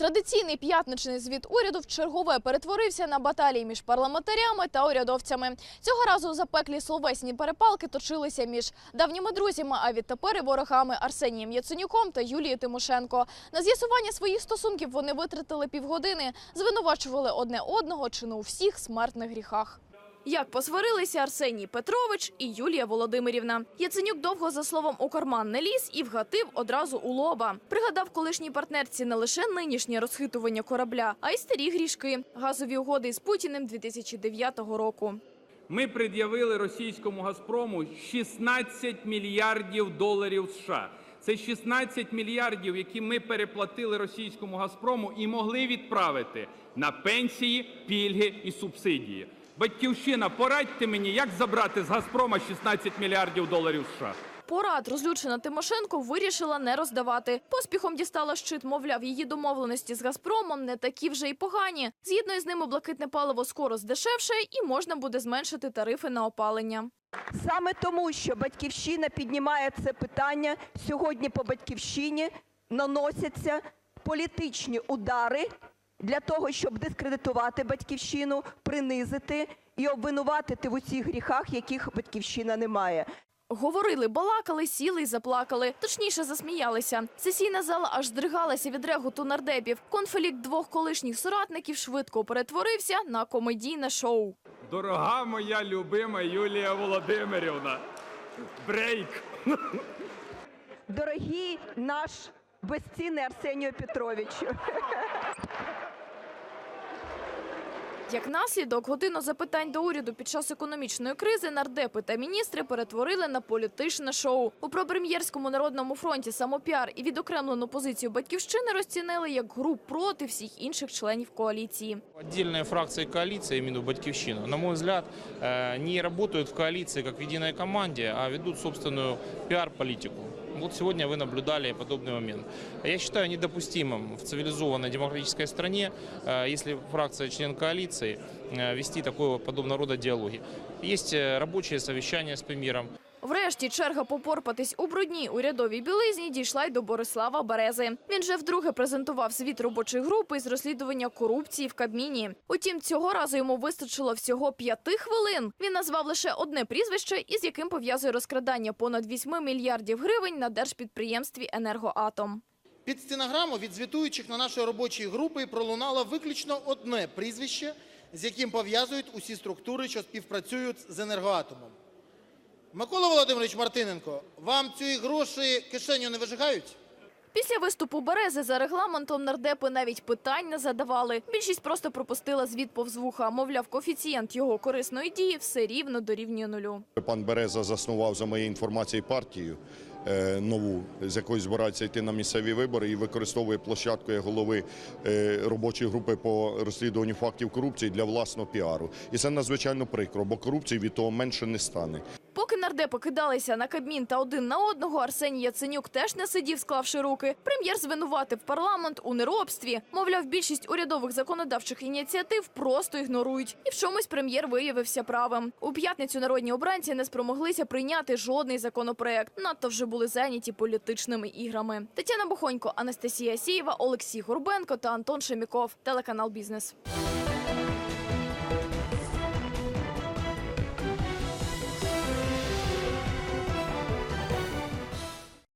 Традиційний п'ятничний звіт уряду в чергове перетворився на баталії між парламентарями та урядовцями. Цього разу запеклі словесні перепалки точилися між давніми друзями, а відтепер і ворогами Арсенієм Яценюком та Юлією Тимошенко. На з'ясування своїх стосунків вони витратили півгодини, звинувачували одне одного чи не у всіх смертних гріхах. Як посварилися Арсеній Петрович і Юлія Володимирівна. Яценюк довго за словом у карман не ліз і вгатив одразу у лоба. Пригадав колишній партнерці не лише нинішнє розхитування корабля, а й старі грішки газові угоди із Путіним 2009 року. Ми пред'явили російському Газпрому 16 мільярдів доларів США. Це 16 мільярдів, які ми переплатили російському Газпрому і могли відправити на пенсії, пільги і субсидії. Батьківщина, порадьте мені, як забрати з Газпрома 16 мільярдів доларів США. Порад розлючена Тимошенко вирішила не роздавати. Поспіхом дістала щит, мовляв, її домовленості з Газпромом не такі вже й погані. Згідно із ними, блакитне паливо скоро здешевше і можна буде зменшити тарифи на опалення. Саме тому, що батьківщина піднімає це питання, сьогодні по батьківщині наносяться політичні удари для того, щоб дискредитувати батьківщину, принизити і обвинуватити в усіх гріхах, яких батьківщина не має. Говорили, балакали, сіли й заплакали. Точніше, засміялися. Сесійна зала аж здригалася від реготу нардепів. Конфлікт двох колишніх соратників швидко перетворився на комедійне шоу. Дорога моя любима Юлія Володимирівна. Брейк. Дорогий наш безцінний Арсенію Петровичу. Як наслідок, годину запитань до уряду під час економічної кризи нардепи та міністри перетворили на політичне шоу. У пропрем'єрському народному фронті самопіар і відокремлену позицію батьківщини розцінили як гру проти всіх інших членів коаліції. Я имею в виду Батьковщину, на мой взгляд, э, не работают в коалиции как в единой команде, а ведут собственную пиар-политику. Вот сегодня вы наблюдали подобный момент. Я считаю недопустимым в цивилизованной демократической стране, э, если фракция член коалиции, э, вести такого подобного рода диалоги. Есть э, рабочие совещания с премьером, Врешті черга попорпатись у брудній урядовій білизні дійшла й до Борислава Берези. Він же вдруге презентував звіт робочої групи з розслідування корупції в Кабміні. Утім, цього разу йому вистачило всього п'яти хвилин. Він назвав лише одне прізвище, із яким пов'язує розкрадання понад 8 мільярдів гривень на держпідприємстві «Енергоатом». Під стенограму від звітуючих на нашої робочої групи пролунало виключно одне прізвище, з яким пов'язують усі структури, що співпрацюють з енергоатомом. Микола Володимирович Мартиненко, вам ці гроші кишеню не вижигають? Після виступу Берези за регламентом нардепи навіть питань не задавали. Більшість просто пропустила звіт повз вуха. Мовляв, коефіцієнт його корисної дії все рівно дорівнює нулю. Пан Береза заснував за моєю інформацією партію е, нову, з якою збирається йти на місцеві вибори і використовує площадку як голови е, робочої групи по розслідуванню фактів корупції для власного піару. І це надзвичайно прикро, бо корупції від того менше не стане. Поки нардепи кидалися на Кабмін та один на одного, Арсеній Яценюк теж не сидів, склавши руки. Прем'єр звинуватив парламент у неробстві. Мовляв, більшість урядових законодавчих ініціатив просто ігнорують. І в чомусь прем'єр виявився правим. У п'ятницю народні обранці не спромоглися прийняти жодний законопроект. Надто вже були зайняті політичними іграми. Тетяна Бохонько, Анастасія Сієва, Олексій Горбенко та Антон Шеміков. Телеканал Бізнес.